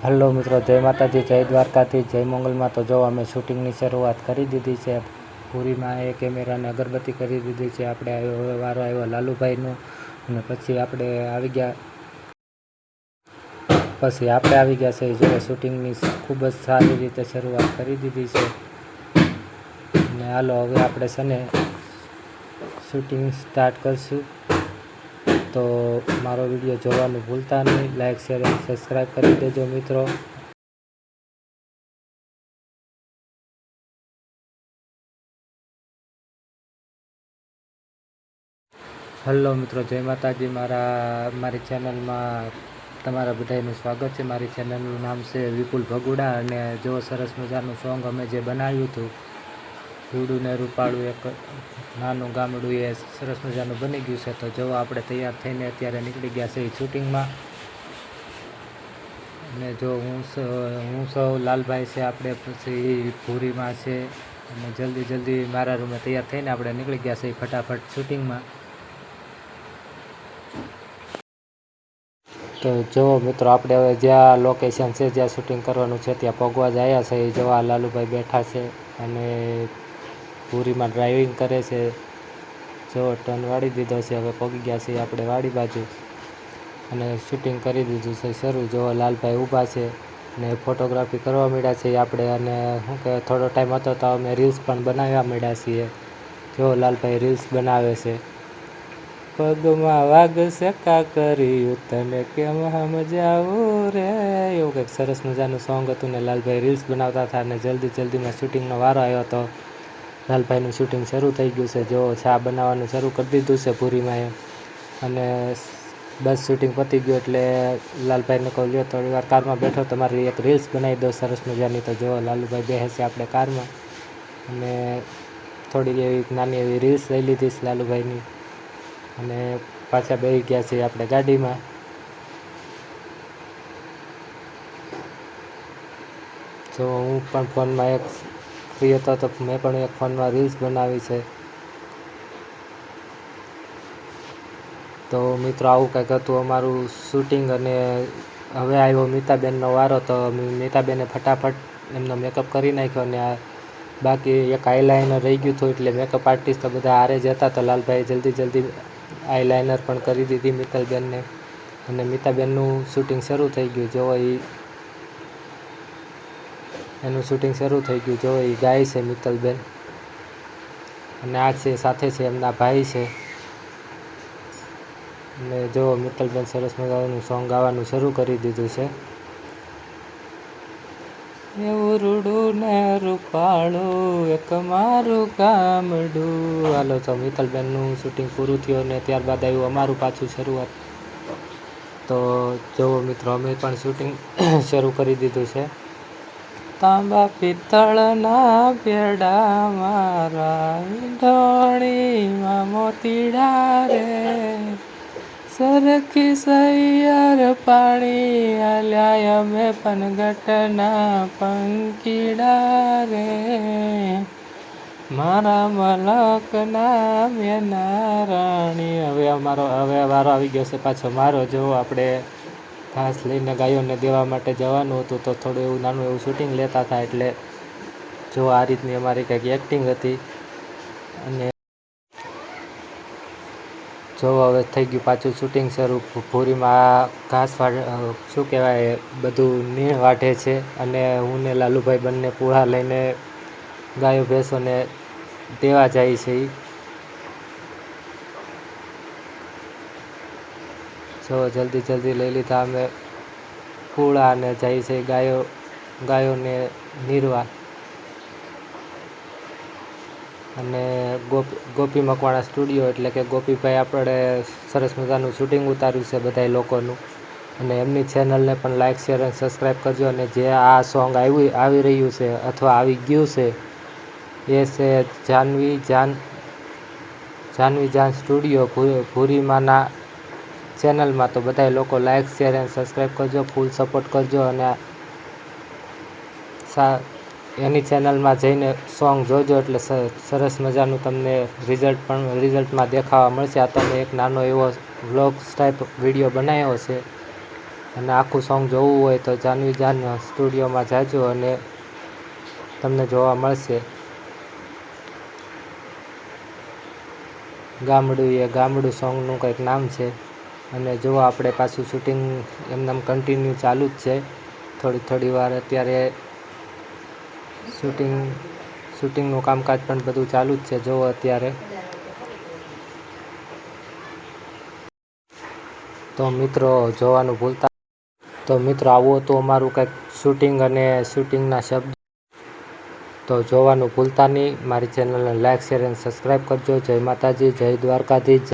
Hello મિત્રો, જય માતાજી, જય દ્વારકાથી, જય મંગલમાં. તો જો અમે શૂટિંગની શરૂઆત કરી દીધી છે, પૂરીમાં એ કેમેરાને અગરબત્તી કરી દીધી છે. આપણે આવ્યો, હવે વારો આવ્યો લાલુભાઈનો. અને પછી આપણે આવી ગયા, પછી આપણે આવી ગયા છે જો શૂટિંગની ખૂબ જ સારી રીતે શરૂઆત કરી દીધી છે. અને હાલો, હવે આપણે છે ને શૂટિંગ સ્ટાર્ટ કરશું. તો મારો વીડિયો જોવાનું ભૂલતા નહીં. લાઇક શેર અને સબસ્ક્રાઈબ કરી દેજો મિત્રો. હલો મિત્રો, જય માતાજી. મારા, મારી ચેનલમાં તમારા બધાનું સ્વાગત છે. મારી ચેનલનું નામ છે વિપુલ ભગુડા અને જો સરસ મજાનું સોંગ અમે જે બનાવ્યું હતું રૂડું ને રૂપાળું એક નાનું ગામડું એ સરસ મજાનું બની ગયું છે. તો જો આપણે તૈયાર થઈને અત્યારે નીકળી ગયા છે એ શૂટિંગમાં. અને જો હું હું સૌ લાલભાઈ છે, આપણે પછી ભૂરીમાં છે. અને જલ્દી જલ્દી મારા રૂમે તૈયાર થઈને આપણે નીકળી ગયા છે ફટાફટ શૂટિંગમાં. તો જો મિત્રો, આપણે હવે જ્યાં લોકેશન છે, જ્યાં શૂટિંગ કરવાનું છે, ત્યાં પગવા જ આવ્યા છે. જોવા લાલુભાઈ બેઠા છે અને પૂરીમાં ડ્રાઇવિંગ કરે છે. જો ટર્ન વાળી દીધો છે, હવે પગી ગયા છે આપણે વાડી બાજુ. અને શૂટિંગ કરી દીધું છે શરૂ. જો લાલભાઈ ઊભા છે ને ફોટોગ્રાફી કરવા માંડ્યા છે આપણે. અને શું કે થોડો ટાઈમ હતો તો અમે રીલ્સ પણ બનાવવા માંડ્યા છીએ. જો લાલભાઈ રીલ્સ બનાવે છે. પગમાં વાઘ શેકા કર્યું તને કેમ સમજાવું રે? એવું કંઈક સરસ મજાનું સોંગ હતું ને લાલભાઈ રીલ્સ બનાવતા હતા અને જલ્દી જલ્દીમાં શૂટિંગનો વારો આવ્યો હતો. લાલભાઈનું શૂટિંગ શરૂ થઈ ગયું છે. જો ચા બનાવવાનું શરૂ કરી દીધું છે પૂરીમાં એમ અને બસ શૂટિંગ પતી ગયું એટલે લાલભાઈને કહું, લ્યો, થોડી વાર કારમાં બેઠો, તમારી એક રીલ્સ બનાવી દો સરસ મજાની. તો જો લાલુભાઈ બેસે છે આપણે કારમાં. અને થોડી એવી નાની એવી રીલ્સ લઈ લીધી છે લાલુભાઈની. અને પાછા બેસી ગયા છીએ આપણે ગાડીમાં. જો હું પણ ફોનમાં એક ફ્રી હતો તો મેં પણ એક ફોનમાં રીલ્સ બનાવી છે. તો મિત્રો, આવું કંઈક હતું અમારું શૂટિંગ અને હવે આવ્યો મીતાબેનનો વારો, તો મીતાબેને ફટાફટ એમનો મેકઅપ કરી નાખ્યો અને આ બાકી એક આઈલાઇનર રહી ગયું હતું એટલે મેકઅપ આર્ટિસ્ટ તો બધા હારે જ હતા, તો લાલભાઈ જલ્દી જલ્દી આઈલાઇનર પણ કરી દીધી મિત્તલબેનને અને મિતાબેનનું શૂટિંગ શરૂ થઈ ગયું. જો એ એનું શૂટિંગ શરૂ થઈ ગયું. જો એ ગાય છે મિત્તલબેન. અને આ છે સાથે છે એમના ભાઈ છે. અને જો મિત્તલબેન સરસ મજાનું સોંગ ગાવાનું શરૂ કરી દીધું છે. એવું રૂડું ને રૂપાળું એક મારું ગામડું. હાલો તો મિત્તલબેનનું શૂટિંગ પૂરું થયું અને ત્યારબાદ આવ્યું અમારું પાછું શરૂઆત. તો જુઓ મિત્રો અમે પણ શૂટિંગ શરૂ કરી દીધું છે. તાંબા પિત્તળના પેડા મારા ઢોણીમાં મોતીડા રે સરખી સૈયર પાણી આલ્યા અમે પનગટના પંકીડા રે મારા મલકના મેના રાણી. હવે અમારો, હવે વારો આવી ગયો છે પાછો. મારો જો આપણે. ઘાસ લઈને ગાયોને દેવા માટે જવાનું હતું તો થોડું એવું નાનું એવું શૂટિંગ લેતા હતા એટલે જો આ રીતની અમારી કંઈક એક્ટિંગ હતી અને જો હવે થઈ ગયું પાછું શૂટિંગ શરૂ, ભૂરીમાં ઘાસ શું કહેવાય, બધું નીણ વાઢે છે અને હું ને લાલુભાઈ બંને પૂળા લઈને ગાયો ભેંસોને દેવા જાય છે ઈ. જો જલ્દી જલ્દી લઈ લીધા. અમે ફૂળા અને જાય છે, ગાયો, ગાયોને નીરવા. અને ગોપી ગોપી મકવાણા સ્ટુડિયો, એટલે કે ગોપીભાઈ આપણે સરસ મજાનું શૂટિંગ ઉતાર્યું છે બધાય લોકોનું. અને એમની ચેનલને પણ લાઇક શેર અને સબસ્ક્રાઈબ કરજો. અને જે આ સોંગ આવ્યું, આવી રહ્યું છે, અથવા આવી ગયું છે, એ છે જાનવી જાન જાનવી જાન સ્ટુડિયો ભૂરીમાના ચેનલમાં, તો બધાય લોકો લાઇક શેર એન્ડ સબસ્ક્રાઈબ કરજો ફૂલ સપોર્ટ કરજો અને સા, એની ચેનલમાં જઈને સોંગ જોજો એટલે સરસ મજાનું તમને રિઝલ્ટ પણ રિઝલ્ટમાં દેખાવા મળશે. આ તમે એક નાનો એવો વ્લોગ ટાઈપ વીડિયો બનાવ્યો છે અને આખું સોંગ જોવું હોય તો જાનવી જાન સ્ટુડિયોમાં જાજો અને તમને જોવા મળશે. ગામડું એ ગામડું સોંગનું કંઈક નામ છે. અને જો આપણે પાછું શૂટિંગ એમનેમ કન્ટિન્યુ ચાલુ જ છે થોડી થોડી વાર અત્યારે શૂટિંગ શૂટિંગનું કામકાજ પણ બધું ચાલુ જ છે જુઓ અત્યારે. તો મિત્રો, જોવાનું ભૂલતા, તો મિત્રો આવો તો અમારું કંઈક શૂટિંગ અને શૂટિંગના શબ્દ. તો જોવાનું ભૂલતા નહીં, મારી ચેનલને લાઇક શેર અને સબસ્ક્રાઈબ કરજો. જય માતાજી, જય દ્વારકાધીશ